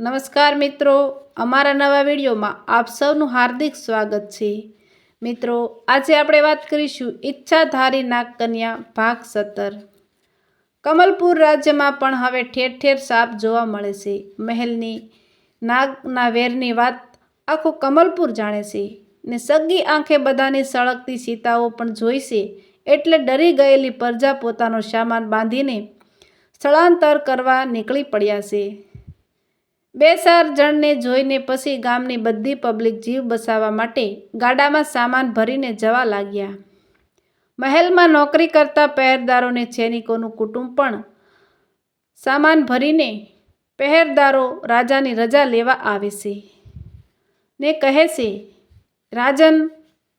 નમસ્કાર મિત્રો, અમારા નવા વિડીયોમાં આપ સૌનું હાર્દિક સ્વાગત છે. મિત્રો, આજે આપણે વાત કરીશું ઈચ્છાધારી નાગકન્યા ભાગ સત્તર. કમલપુર રાજ્યમાં પણ હવે ઠેર ઠેર સાપ જોવા મળે છે. મહેલની નાગના વેરની વાત આખું કમલપુર જાણે છે ને સગી આંખે બધાની સળગતી સીતાઓ પણ જોઈશે એટલે ડરી ગયેલી પ્રજા પોતાનો સામાન બાંધીને સ્થળાંતર કરવા નીકળી પડ્યા છે. બે ચાર જણને જોઈને પછી ગામની બધી પબ્લિક જીવ બસાવવા માટે ગાડામાં સામાન ભરીને જવા લાગ્યા. મહેલમાં નોકરી કરતા પહેરદારોને સૈનિકોનું કુટુંબ પણ સામાન ભરીને પહેરદારો રાજાની રજા લેવા આવે છે. ને કહે છે, રાજન,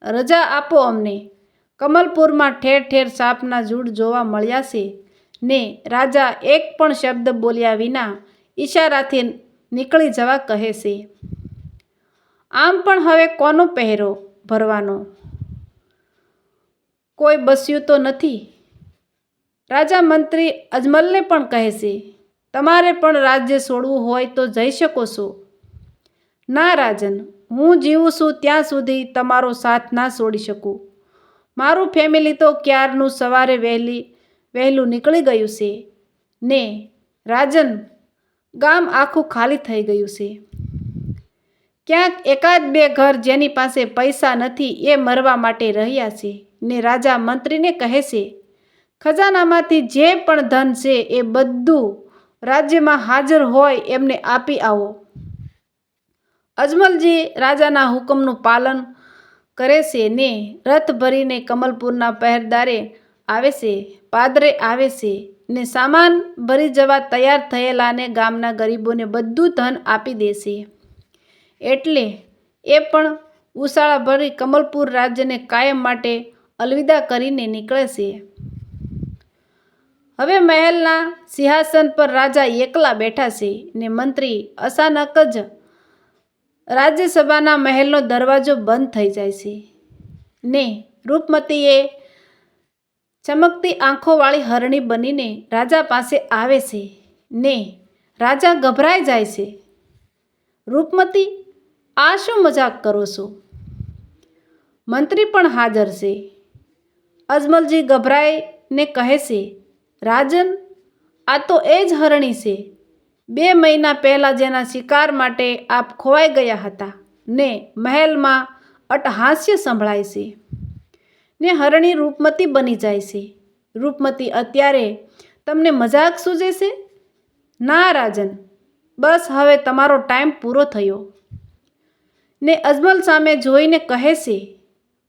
રજા આપો અમને. કમલપુરમાં ઠેર ઠેર સાપના જૂડ જોવા મળ્યા છે. ને રાજા એક પણ શબ્દ બોલ્યા વિના ઈશારાથી નીકળી જવા કહે છે. આમ પણ હવે કોનો પહેરો ભરવાનો? કોઈ બસ્યું તો નથી? રાજા મંત્રી અજમલને પણ કહે છે, તમારે પણ રાજ્ય છોડવું હોય તો જઈ શકો છો. ના રાજન, હું જીવું છું ત્યાં સુધી તમારો સાથ ના છોડી શકું. મારું ફેમિલી તો ક્યારનું સવારે વહેલી વહેલું નીકળી ગયું છે. ને, રાજન ગામ આખું ખાલી થઈ ગયું છે. ક્યાંક એકાદ બે ઘર જેની પાસે પૈસા નથી એ મરવા માટે રહ્યા છે ને રાજા મંત્રીને કહે છે, ખજાનામાંથી જે પણ ધન છે એ બધું રાજ્યમાં હાજર હોય એમને આપી આવો. અજમલજી રાજાના હુકમનું પાલન કરે છે ને રથ ભરીને કમલપુરના પહેરદારે આવે છે, પાદરે આવે છે. ને સામાન ભરી જવા તૈયાર થયેલાને ગામના ગરીબોને બધું ધન આપી દેશે. એટલે એ પણ ઉશાળા ભરી કમલપુર રાજ્યને કાયમ માટે અલવિદા કરીને નીકળે છે હવે મહેલના સિંહાસન પર રાજા એકલા બેઠા છે ને મંત્રી અચાનક જ રાજ્યસભાના મહેલનો દરવાજો બંધ થઈ જાય છે. ને રૂપમતીએ ચમકતી આંખોવાળી હરણી બનીને રાજા પાસે આવે છે ને રાજા ગભરાઈ જાય છે. રૂપમતી, આ શું મજાક કરો છો? મંત્રી પણ હાજર છે. અજમલજી ગભરાઈને કહે છે, રાજન, આ તો એ જ હરણી છે. બે મહિના પહેલાં જેના શિકાર માટે આપ ખોવાઈ ગયા હતા ને મહેલમાં અટહાસ્ય સંભળાય છે. ને હરણી રૂપમતી બની જાય છે. રૂપમતી અત્યારે તમને મજાક સૂજે છે? ના, રાજન. બસ હવે તમારો ટાઈમ પૂરો થયો. ને અજમલ સામે જોઈને કહે છે,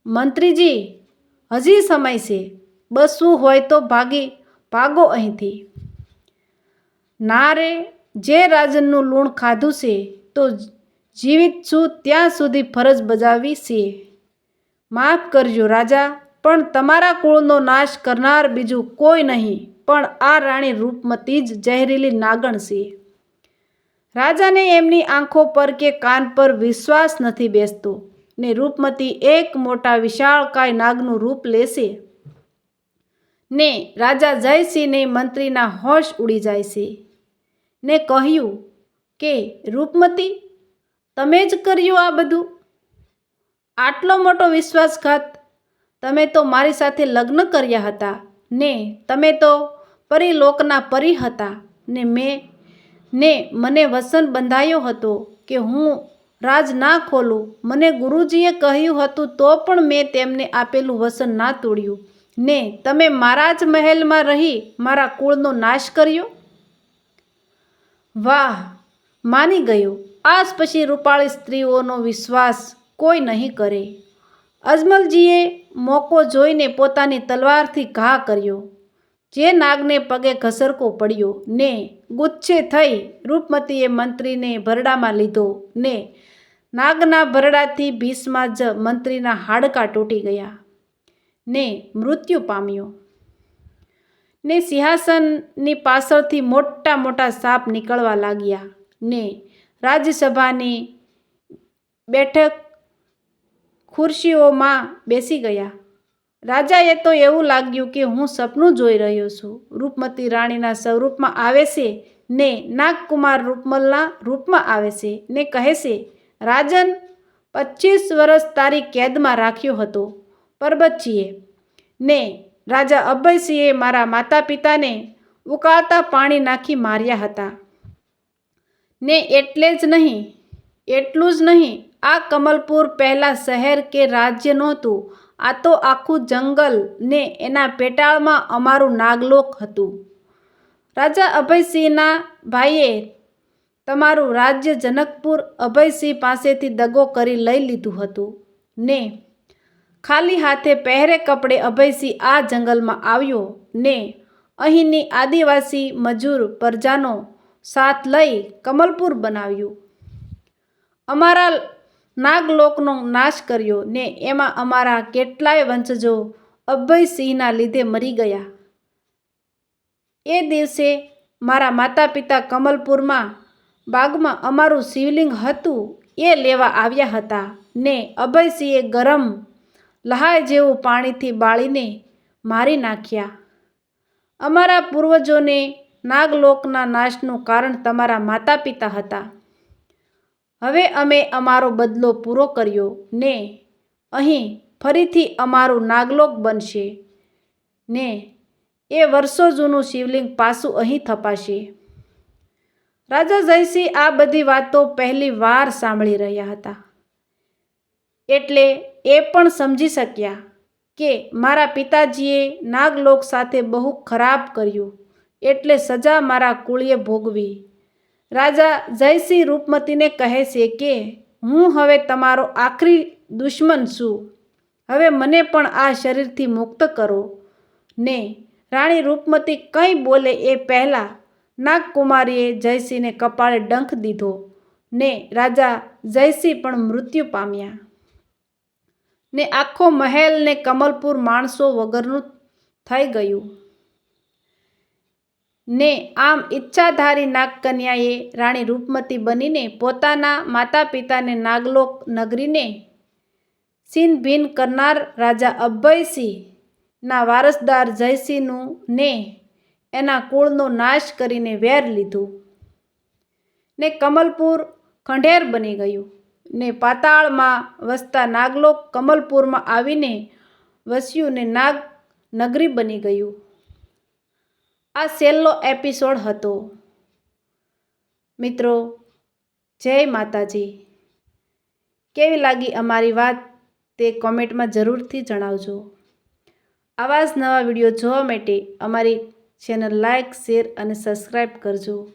મંત્રીજી, હજી સમય છે. બસ શું હોય તો ભાગી, ભાગો અહીંથી. ના રે, જે રાજનનું લૂણ ખાધું છે, તો જીવિત છું ત્યાં સુધી ફરજ બજાવી છે. માફ કરજો રાજા, પણ તમારા કુળનો નાશ કરનાર બીજું કોઈ નહીં, પણ આ રાણી રૂપમતી જ ઝેરીલી નાગણ છે. રાજાને એમની આંખો પર કે કાન પર વિશ્વાસ નથી બેસતો, ને રૂપમતી એક મોટા વિશાળકાય નાગનું રૂપ લેશે. ને રાજા જયસિંહને મંત્રીના હોશ ઉડી જાય છે. ને કહ્યું કે, રૂપમતી, તમે જ કર્યું આ બધું? આટલો મોટો વિશ્વાસઘાત તમે તો મારી સાથે લગ્ન કર્યા હતા. ને તમે તો પરિલોકના પરી હતા. ને મેં, ને મને વસન બંધાયો હતો કે હું રાજ ના ખોલું. મને ગુરુજીએ કહ્યું હતું તો પણ મેં તેમને આપેલું વસન ના તોડ્યું. ને તમે મારા જ મહેલમાં રહી મારા કુળનો નાશ કર્યો? વાહ, માની ગયો. આજ પછી રૂપાળી સ્ત્રીઓનો વિશ્વાસ કોઈ નહીં કરે. અજમલજીએ મોકો જોઈને પોતાની તલવારથી ઘા કર્યો. જે નાગને પગે ઘસરકો પડ્યો ને ગુચ્છે થઈ રૂપમતીએ મંત્રીને ભરડામાં લીધો ને નાગના ભરડાથી ભીસમાં જ મંત્રીના હાડકાં તૂટી ગયા ને મૃત્યુ પામ્યો. ને સિંહાસનની પાછળથી મોટા મોટા સાપ નીકળવા લાગ્યા ને રાજ્યસભાની બેઠક ખુરશીઓમાં બેસી ગયા. રાજાએ તો એવું લાગ્યું કે હું સપનું જોઈ રહ્યો છું. રૂપમતી રાણીના સ્વરૂપમાં આવે છે ને નાગકુમાર રૂપમલના રૂપમાં આવે છે ને કહે છે, રાજન, પચીસ વર્ષ તારી કેદમાં રાખ્યો હતો. પરબતજીએ. ને રાજા અભયસિંહે મારા માતા પિતાને ઉકાળતા પાણી નાખી માર્યા હતા. ને એટલે જ નહીં, એટલું જ નહીં આ કમલપુર પહેલાં શહેર કે રાજ્ય નહોતું. આ તો આખું જંગલ ને એના પેટાળમાં અમારું નાગલોક હતું. રાજા અભયસિંહના ભાઈએ તમારું રાજ્ય જનકપુર અભયસિંહ પાસેથી દગો કરી લઈ લીધું હતું ને ખાલી હાથે પહેરે કપડે અભયસિંહ આ જંગલમાં આવ્યો ને અહીંની આદિવાસી મજૂર પ્રજાનો સાથ લઈ કમલપુર બનાવ્યું. અમારા નાગલોકનો નાશ કર્યો ને એમાં અમારા કેટલાય વંશજો અભયસિંહના લીધે મરી ગયા. એ દિવસે મારા માતા પિતા કમલપુરમાં બાગમાં અમારું શિવલિંગ હતું એ લેવા આવ્યા હતા ને અભયસિંહે ગરમ લહાય જેવું પાણીથી બાળીને મારી નાખ્યા. અમારા પૂર્વજોને નાગલોકના નાશનું કારણ તમારા માતા પિતા હતા. હવે અમે અમારો બદલો પૂરો કર્યો ને અહીં ફરીથી અમારું નાગલોક બનશે ને એ વર્ષો જૂનું શિવલિંગ પાછું અહીં થપાશે. રાજા જયસિંહ આ બધી વાતો પહેલી વાર સાંભળી રહ્યા હતા. એટલે એ પણ સમજી શક્યા કે મારા પિતાજીએ નાગલોક સાથે બહુ ખરાબ કર્યું એટલે સજા મારા કુળીએ ભોગવી. રાજા જયસિંહ રૂપમતીને કહે છે કે, હું હવે તમારો આખરી દુશ્મન છું. હવે મને પણ આ શરીરથી મુક્ત કરો. ને રાણી રૂપમતી કંઈ બોલે એ પહેલાં નાગકુમારીએ જયસિંહને કપાળે ડંખ દીધો. ને રાજા જયસિંહ પણ મૃત્યુ પામ્યા. ને આખો મહેલ ને કમલપુર માણસો વગરનું થઈ ગયું. ને આમ ઈચ્છાધારી નાગકન્યાએ રાણી રૂપમતી બનીને પોતાના માતા પિતાને નાગલોક નગરીને ભીન કરનાર રાજા અભયસિંહના વારસદાર જયસિંહનું ને એના કુળનો નાશ કરીને વેર લીધું ને કમલપુર ખંડેર બની ગયું ને પાતાળમાં વસતા નાગલોક કમલપુરમાં આવીને વસ્યું ને નાગ નગરી બની ગયું. આ છેલ્લો એપિસોડ હતો. મિત્રો, જય માતાજી. કેવી લાગી અમારી વાત તે કોમેન્ટમાં જરૂરથી જણાવજો. આવા જ નવા વીડિયો જોવા માટે અમારી ચેનલ લાઇક શેર અને સબસ્ક્રાઈબ કરજો.